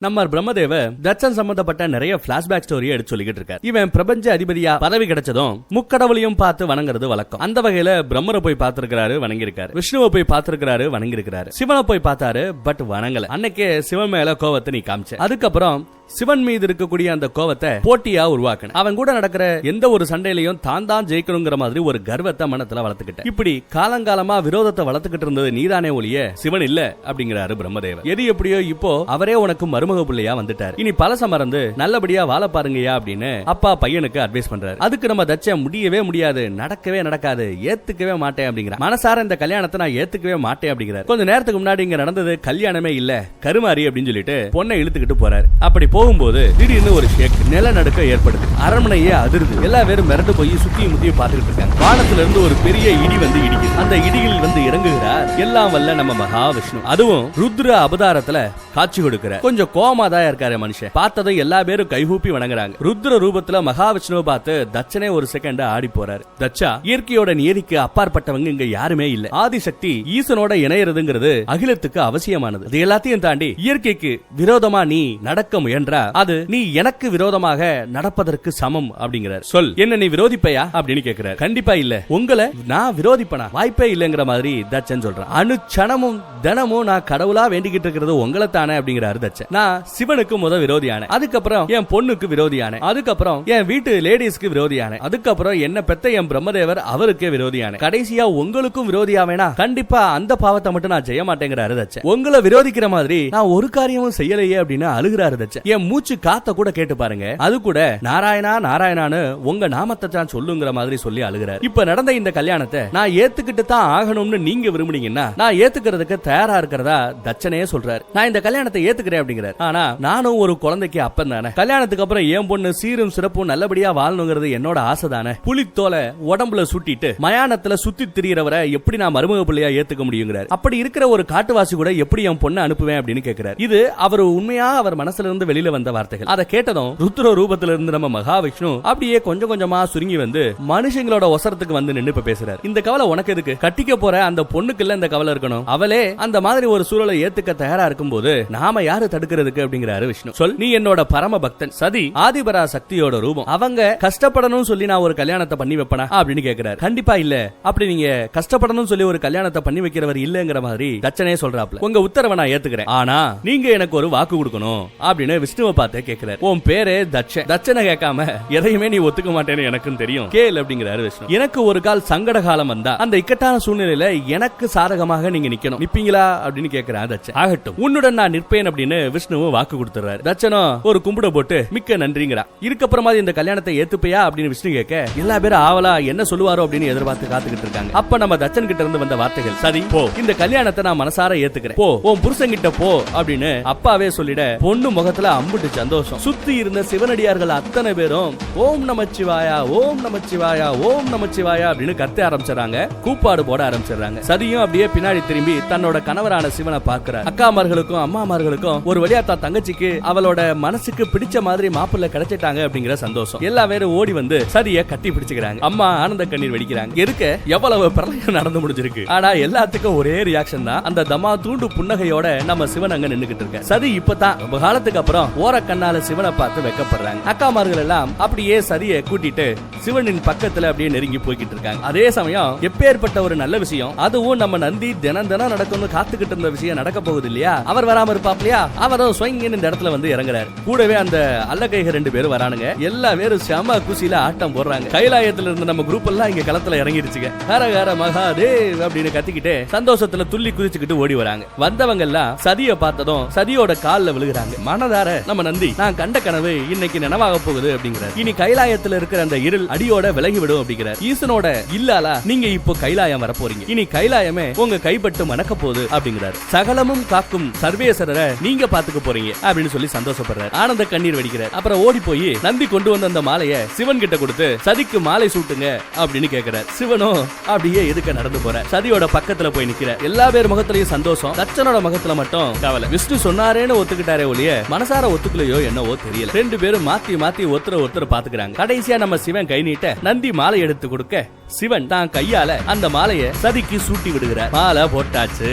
நம்ம பிரம்மதேவ தட்சன் சம்பந்தப்பட்ட நிறைய பிளாஷ்பேக் ஸ்டோரியை எடுத்து சொல்லிக்கிட்டு இருக்காரு. இவன் பிரபஞ்ச அதிபதியா பதவி கிடைச்சதும் முக்கடவுளையும் பார்த்து வணங்குறது வழக்கம். அந்த வகையில பிரம்மரை போய் பார்த்திருக்கிறாரு வணங்கியிருக்காரு. விஷ்ணுவை போய் பார்த்திருக்கிறாரு வணங்கியிருக்கிறாரு. சிவனை போய் பார்த்தாரு பட் வணங்கல. அன்னைக்கே சிவன் மேல கோவத்தை நீ காமிச்ச. அதுக்கப்புறம் சிவன் மீது இருக்கக்கூடிய அந்த கோவத்தை போட்டியா உருவாக்கணும் அவன் கூட நடக்கிற எந்த ஒரு சண்டையிலையும் தான் தான் ஜெயிக்கணுங்கிற மாதிரி ஒரு கர்வத்தை மனத்துல வளர்த்துக்கிட்ட இப்படி காலங்காலமா விரோதத்தை வளர்த்துக்கிட்டு இருந்தது நீதானே ஒழிய சிவன் இல்ல அப்படிங்கிறாரு பிரம்மதேவர். எது எப்படியோ இப்போ அவரே உனக்கு மருமக பிள்ளையா வந்துட்டார். இனி பழச மறந்து நல்லபடியா வாழ பாருங்கயா அப்படின்னு அப்பா பையனுக்கு அட்வைஸ் பண்றாரு. அதுக்கு நம்ம தச்ச முடியவே முடியாது நடக்கவே நடக்காது ஏத்துக்கவே மாட்டேன் அப்படிங்கிற மனசார இந்த கல்யாணத்தை நான் ஏத்துக்கவே மாட்டேன் அப்படிங்கிறார். கொஞ்ச நேரத்துக்கு முன்னாடி இங்க நடந்தது கல்யாணமே இல்ல கருமாரி அப்படின்னு சொல்லிட்டு பொண்ணை இழுத்துக்கிட்டு போறாரு. அப்படி போகும்போது திடீர்னு ஒரு ஷேக் நிலநடுக்கம் ஏற்படுது. அரண்மனையே அதிர்ந்து எல்லா பேரும் மிரண்டு போய் சுத்தியும் முத்தியும் பாத்துக்கிட்டு இருக்காங்க. வானத்துல இருந்து ஒரு பெரிய இடி வந்து இடிக்குது. அந்த இடியில் வந்து இறங்குகிறார் எல்லாம் வல்ல நம்ம மகாவிஷ்ணு. அதுவும் ருத்ர அவதாரத்துல காட்சி கொடுக்கிற. கொஞ்சம் கோமா தான் இருக்காரு மனுஷன். பார்த்ததை எல்லா பேரும் கைகூப்பி வணங்குறாங்க. ருத்ர ரூபத்துல மகாவிஷ்ணுவை பார்த்து தட்சனே ஒரு செகண்ட் ஆடி போறாரு. தச்சா இயற்கையோட நியதிக்கு அப்பாற்பட்டவங்க இங்க யாருமே இல்ல. ஆதிசக்தி ஈசனோட இணையறதுங்கிறது அகிலத்துக்கு அவசியமானது. இது எல்லாத்தையும் தாண்டி இயற்கைக்கு விரோதமா நீ நடக்க முயன்ற அது நீ எனக்கு விரோதமாக நடப்பதற்கு சமம் அப்படிங்கிறார். சொல். என்ன நீ விரோதிப்பையா? அப்படின்னு கேக்குறாரு. கண்டிப்பா இல்ல. உங்களை நான் விரோதிப்பனா? வாய்ப்பே இல்லைங்கிற மாதிரி தச்சன் சொல்றான். அணுச்சனமும் தினமும் நான் கடவுளா வேண்டிக்கிட்டு இருக்கிறது உங்களை தானே அப்படிங்கிறாரு தச்சன். நான் சிவனுக்கு முத விரோதியான. அதுக்கப்புறம் என் பொண்ணுக்கு விரோதியான. அதுக்கப்புறம் என் வீட்டு லேடிஸ்க்கு விரோதியான. அதுக்கப்புறம் என்ன பெத்த என் பிரம்மதேவர் அவருக்கே விரோதியான. கடைசியா உங்களுக்கும் விரோதியா வேணா. கண்டிப்பா அந்த பாவத்தை மட்டும் நான் செய்ய மாட்டேங்கிறாரு தச்சன். உங்களை விரோதிக்கிற மாதிரி நான் ஒரு காரியமும் செய்யலையே அப்படின்னு அழுகிறாரு தச்சன். என் மூச்சு காத்த கூட கேட்டு பாருங்க. அது கூட நாராயணா நாராயணான்னு உங்க நாமத்தை தான் சொல்லுங்கிற மாதிரி சொல்லி அழுகிறார். இப்ப நடந்த இந்த கல்யாணத்தை நான் ஏத்துக்கிட்டு தான் ஆகணும்னு நீங்க விரும்புனீங்கன்னா நான் ஏத்துக்கிறதுக்கு தயாரா இருக்கிறதா தச்சனே சொல்றாரு. நான் இந்த கல்யாணத்தை ஏத்துக்கிறேன் அப்படிங்கிறார். ஆனா நானும் ஒரு குழந்தைக்கு அப்பன் தானே. கல்யாணத்துக்கு அப்புறம் என் பொண்ணு சீரும் சிறப்பும் நல்லபடியா வாழணுங்கிறது என்னோட ஆசை தானே. புலித்தோலை உடம்புல சுட்டிட்டு மயானத்துல சுத்தி திரியறவரை எப்படி நான் மருமக பிள்ளையா ஏத்துக்க முடியுங்கிறார். அப்படி இருக்கிற ஒரு காட்டுவாசி கூட எப்படி என் பொண்ணை அனுப்புவேன் அப்படின்னு கேக்குறாரு. இது அவர் உண்மையா அவர் மனசுல இருந்து வெளியில வந்த வார்த்தைகள். அதை கேட்டதும் ருத்ர ரூபத்துல இருந்து நம்ம மகாவிஷ்ணு அப்படியே கொஞ்சம் கொஞ்சமா சுருங்கி வந்து மனுஷங்களோட ஒசரத்துக்கு வந்து நின்று இப்ப பேசுறாரு. இந்த கவலை உனக்கு எதுக்கு? கட்டிக்க போற அந்த பொண்ணுக்கு இல்ல இந்த கவலை இருக்கணும். அவளே அந்த மாதிரி ஒரு சூழலை ஏத்துக்க தயாரா இருக்கும்போது நாம யாரு தடுக்கிறதுக்கு அப்படிங்கிறாரு விஷ்ணு. சொல் நீ என்னோட பரம பக்தன் சதி ஆதிபரா சக்தியோட ரூபம். அவங்க கஷ்டப்படணும் சொல்லி நான் ஒரு கல்யாணத்தை பண்ணி வைப்பனா? அப்படின்னு கேக்குறாரு. கண்டிப்பா இல்ல. அப்படி நீங்க கஷ்டப்படணும் சொல்லி ஒரு கல்யாணத்தை பண்ணி வைக்கிறவர் இல்லங்கிற மாதிரி தச்சனே சொல்றாப்ல. உங்க உத்தரவை நான் ஏத்துக்கிறேன். ஆனா நீங்க எனக்கு ஒரு வாக்கு கொடுக்கணும் அப்படின்னு விஷ்ணுவை பார்த்து கேக்குறாரு. உன் பேரு தட்சன் தட்சனை கேட்காம எதையுமே நீ ஒத்துக்க மாட்டேன்னு எனக்கும் தெரியும். கேள் அப்படிங்கிறாரு விஷ்ணு. எனக்கு ஒரு கால் சங்கட காலம் வந்தா அந்த இக்கட்டான சூழ்நிலையில எனக்கு சாதகமாக நீங்க நிக்கணும். நிப்பீங்களா? அப்படின்னு கேக்குறான் தட்சன். ஆகட்டும் உன்னுடன் நான் நிற்பேன் அப்படின்னு விஷ்ணுவும் வாக்கு கொடுத்துறாரு. தட்சனும் ஒரு கும்பிட போட்டு மிக்க நன்றிங்கிறா. இதுக்கப்புறமா இந்த கல்யாணத்தை ஏத்துப்பையா? அப்படின்னு விஷ்ணு கேட்க எல்லா பேரும் ஆவலா என்ன சொல்லுவாரோ? அப்படின்னு எதிர்பார்த்து காத்துக்கிட்டு இருக்காங்க. அப்ப நம்ம தச்சன் கிட்ட இருந்து வந்த வார்த்தைகள் சரி போ. இந்த கல்யாணத்தை நான் மனசார ஏத்துக்கிறேன். போ. உன் புருஷன் கிட்ட போ அப்படின்னு அப்பாவே சொல்லிட பொண்ணு முகத்துல அம்புட்டு சந்தோஷம். சுத்தி இருந்த சிவனடியார்கள் அத்தனை பேரும் ஓம் நமச்சிவாயா ஓம் நமச்சிவாயா ஓம் நமச்சிவாயா அப்படின்னு கத்த ஆரம்பிச்சிடறாங்க. கூப்பாடு போட ஆரம்பிச்சிடுறாங்க. சதியும் அப்படியே பின்னாடி திரும்பி தன்னோட கணவரான சிவனை பாக்குறாரு அக்காமார்களுக்கும் அம்மாமார்களுக்கும் ஒரு வழியா தான் தங்கச்சிக்கு அவளோட மனசுக்கு பிடிச்ச மாதிரி மாப்பிள்ள கிடைச்சிட்டாங்க அப்படிங்கிற சந்தோஷம். எல்லா பேரும் ஓடி வந்து சதிய கட்டி பிடிச்சுக்கிறாங்க. அம்மா ஆனந்த கண்ணீர் வெடிக்கிறாங்க. எதுக்கு? எவ்வளவு பிரளயம் நடந்து முடிஞ்சிருக்கு. ஆனா எல்லாத்துக்கும் ஒரே ரியாக்ஷன் தான். அந்த தமா தூண்டு புன்னகையோட நம்ம சிவன் அங்க நின்னுகிட்டு இருக்க சதி இப்பதான் ரொம்ப காலத்துக்கு அப்புறம் ஓர கண்ணால சிவனை பார்த்து வெக்கப்படுறாங்க. அக்காமார்கள் எல்லாம் அப்படியே சதியை கூட்டிட்டு சிவனின் பக்கத்துல அப்படியே நெருங்கி போய்கிட்டு இருக்காங்க. அதே சமயம் எப்பேற்பட்ட ஒரு நல்ல விஷயம் அதுவும் நம்ம நந்தி தினம் தினம் நடக்கும்னு காத்துக்கிட்டு இருந்த விஷயம் நடக்க போகுது இல்லையா? அவர் வராம இருப்பாப்லையா? அவரும் சுவைங்கன்னு இந்த இடத்துல வந்து இறங்குறாரு. கூடவே அந்த அல்லக்கைக ரெண்டு பேரும் வரானுங்க. எல்லா பேரும் செம குசியில ஆட்டம் போடுறாங்க. கைலாயத்துல இருந்த நம்ம குரூப் எல்லாம் இங்க களத்துல இறங்கிடுச்சுங்க ஹர ஹர மகாதேவ் அப்படின்னு கத்திக்கிட்டு சந்தோஷத்துல துள்ளி குதிச்சுக்கிட்டு ஓடி வராங்க. வந்தவங்க எல்லாம் சதிய பார்த்ததும் சதியோட கால்ல விழுகிறாங்க. மனதார நம்ம நந்தி நான் கண்ட கனவு இன்னைக்கு நினைவாக போகுது அப்படிங்கிறார். இனி கைலாயத்துல இருக்கிற அந்த இருள் அடியோட விலகி விடும் அப்படிங்கிறார். ஈசனோட இல்லாலா நீங்க இப்போ கைலாயம் வர போறீங்க. இனி கைலாயமே உங்க கைப்பட்டு மணக்க போகுது அப்படிங்கிறார். சகலமும் காக்கும் சர்வேசரரை நீங்க பாத்துக்க போறீங்க அப்படின்னு சொல்லி சந்தோஷப்படுறாரு. ஆனந்த கண்ணீர் வெடிக்கிறார். அப்புறம் ஓடி போய் நந்தி கொண்டு வந்த அந்த மாலைய சிவன் கிட்ட கொடுத்து சதிக்கு மாலை சூட்டுங்க அப்படின்னு கேக்குறார். சிவனும் அப்படியே எதுக்க நடந்து போற? சதியோட பக்கத்துல போய் நிக்கிற எல்லா பேர் முகத்திலயும் சந்தோஷம் தச்சனோட முகத்துல மட்டும் கவலை. விஷ்ணு சொன்னாரேன்னு ஒத்துக்கிட்டாரே ஒழிய மனசார ஒத்துக்கலையோ என்னவோ தெரியல. ரெண்டு பேரும் மாத்தி மாத்தி ஒருத்தர ஒருத்தர் பாத்துக்கிறாங்க கடைசியா நம்ம சிவன் கை நீட்ட நந்தி மாலை எடுத்து கொடுக்க சிவன் தான் கையால அந்த மாலையை சதிக்கு சூட்டி விடுகிறார் மாலை போட்டாச்சு.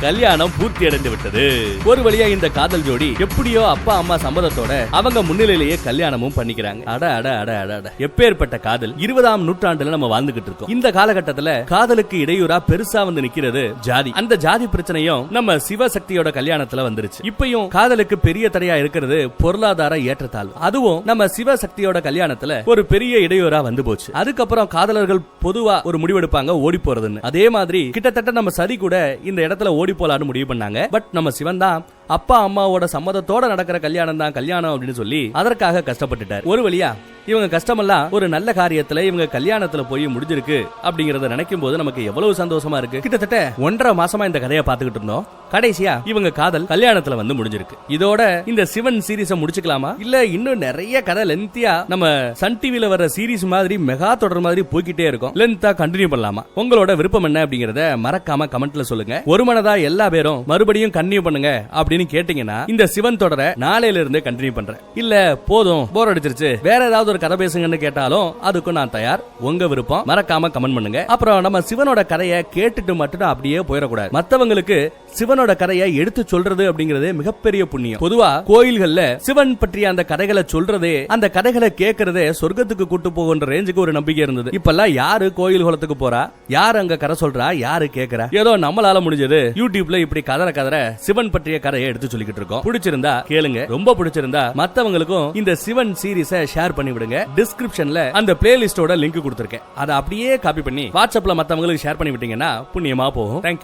கல்யாணம் பூர்த்தி அடைந்து விட்டது. ஒரு வழியா இந்த காதல் ஜோடி எப்படியோ அப்பா அம்மா சம்மதத்தோட அவங்க முன்னிலையிலேயே கல்யாணமும் பண்ணிக்கிறாங்க. அட அட அட அட அட. எப்பேற்பட்ட காதல் இருபதாம் நூற்றாண்டுல நம்ம வாழ்ந்துகிட்டு இருக்கோம். இந்த காலகட்டத்துல காதலுக்கு இடையூறா பெருசா வந்து நிக்கிறது ஜாதி. அந்த ஜாதி பிரச்சனையும் நம்ம சிவசக்தியோட கல்யாணத்துல வந்துருச்சு. இப்பயும் காதலுக்கு பெரிய தடையா இருக்கிறது பொருளாதார ஏற்றத்தாழ்வு. அதுவும் நம்ம சிவசக்தியோட கல்யாணத்துல ஒரு பெரிய இடையூறா வந்து போச்சு. அதுக்கப்புறம் காதலர்கள் பொதுவா ஒரு முடிவெடுப்பாங்க ஓடி போறதுன்னு. அதே மாதிரி கிட்டத்தட்ட நம்ம சரி கூட இந்த இடத்துல ஓடி போலான்னு முடிவு பண்ணாங்க. பட் நம்ம சிவன் தான் அப்பா அம்மாவோட சம்மதத்தோட நடக்கிற கல்யாணம் தான் கல்யாணம் அப்படின்னு சொல்லி அதற்காக கஷ்டப்பட்டுட்டார். ஒரு வழியா இவங்க கஷ்டமெல்லாம் ஒரு நல்ல காரியத்துல இவங்க கல்யாணத்துல போய் முடிஞ்சிருக்கு அப்படிங்கறத நினைக்கும் போது நமக்கு எவ்வளவு சந்தோஷமா இருக்கு. கிட்டத்தட்ட ஒன்றரை மாசமா இந்த கதையை பாத்துக்கிட்டு இருந்தோம். கடைசியா இவங்க காதல் கல்யாணத்துல வந்து முடிஞ்சிருக்கு. இதோட இந்த சிவன் சீரிஸ முடிச்சுக்கலாமா? இல்ல இன்னும் நிறைய கதை லென்த்தியா நம்ம சன் டிவில வர சீரிஸ் மாதிரி மெகா தொடர் மாதிரி போய்கிட்டே இருக்கும். லென்த்தா கண்டினியூ பண்ணலாமா? உங்களோட விருப்பம் என்ன அப்படிங்கறத மறக்காம கமெண்ட்ல சொல்லுங்க. ஒரு மனதா எல்லா பேரும் மறுபடியும் கண்டினியூ பண்ணுங்க அப்படின்னு கேட்டீங்கன்னா இந்த சிவன் தொடரை நாளையில இருந்து கண்டினியூ பண்றேன். இல்ல போதும் போர் அடிச்சிருச்சு. வேற ஏதாவது ஒரு கதை பேசுங்கன்னு கேட்டாலும் அதுக்கும் நான் தயார். உங்க விருப்பம். மறக்காம கமெண்ட் பண்ணுங்க. அப்புறம் நம்ம சிவனோட கதையை கேட்டுட்டு மட்டும் அப்படியே போயிடக்கூடாது. மத்தவங்களுக்கு சிவனோட கதையை எடுத்து சொல்றது அப்படிங்கறது மிகப்பெரிய புண்ணியம். பொதுவா கோயில்கள்ல சிவன் பற்றிய அந்த கதைகளை சொல்றதே அந்த கதைகளை கேட்கறதே சொர்க்கத்துக்கு கூட்டு போகுன்ற ரேஞ்சுக்கு ஒரு நம்பிக்கை இருந்தது. இப்பெல்லாம் யாரு கோயில் குளத்துக்கு போறா? யாரு அங்க கதை சொல்றா? யாரு கேக்குறா? ஏதோ நம்மளால முடிஞ்சது. யூடியூப்ல இப்படி கதற கதற சிவன் பற்றிய கதையை எடுத்து சொல்லிக்கிட்டு இருக்கோம். பிடிச்சிருந்தா கேளுங்க. ரொம்ப பிடிச்சிருந்தா மத்தவங்களுக்கும் இந்த சிவன் சீரிஸை ஷேர் பண்ணி விடுங்க டிஸ்கிரிப்ஷன்ல அந்த பிளேலிஸ்டோட லிங்க் கொடுத்துருக்கேன். அதை அப்படியே காப்பி பண்ணி வாட்ஸ்அப்ல மத்தவங்களுக்கு ஷேர் பண்ணி விட்டீங்கன்னா புண்ணியமா போகும். தேங்க்யூ